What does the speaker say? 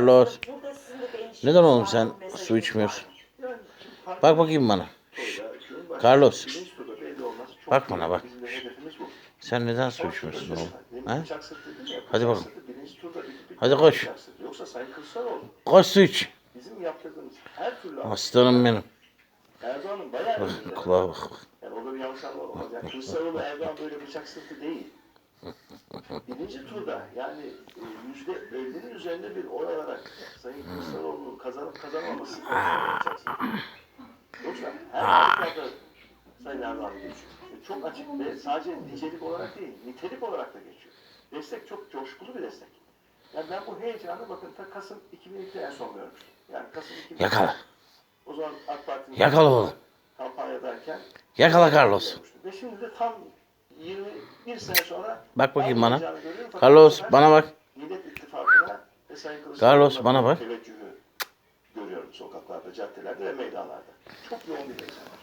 Carlos. Neden oğlum sen su içmiyorsun? Bak bakayım bana. Carlos. Bak bana bak. Sen neden su içmiyorsun oğlum? Ha? Hadi bakalım. Hadi koş. Koş su iç. Aslanım benim. Erdoğan'ın bayağı kulağa bak. Yani orada bir yanlış anlama Kılıçdaroğlu Erdoğan böyle bıçak sırtı değil. Birinci turda yani e, yüzde elli'nin üzerinde bir oy alarak Sayın Kılıçdaroğlu'nun kazanıp sırtı. Yoksa her halükarda Sayın Erdoğan geçiyor. E, Çok açık ve sadece nicelik olarak değil, nitelik olarak da geçiyor. Destek çok coşkulu bir destek. Yani ben bu heyecanı bakın ta Kasım 2002'de en son görmüştüm. Yani Kasım 2002'de. Yakala. O zaman AK Parti'nin Yakala oğlum. kampanyadayken Yakala Carlos. ve şimdi de tam 21 sene sonra Bak bakayım bana. Carlos bana bak. Millet İttifakı'na ve Sayın Carlos, bana bak. teveccühü görüyorum sokaklarda, caddelerde ve meydanlarda. Çok yoğun bir var.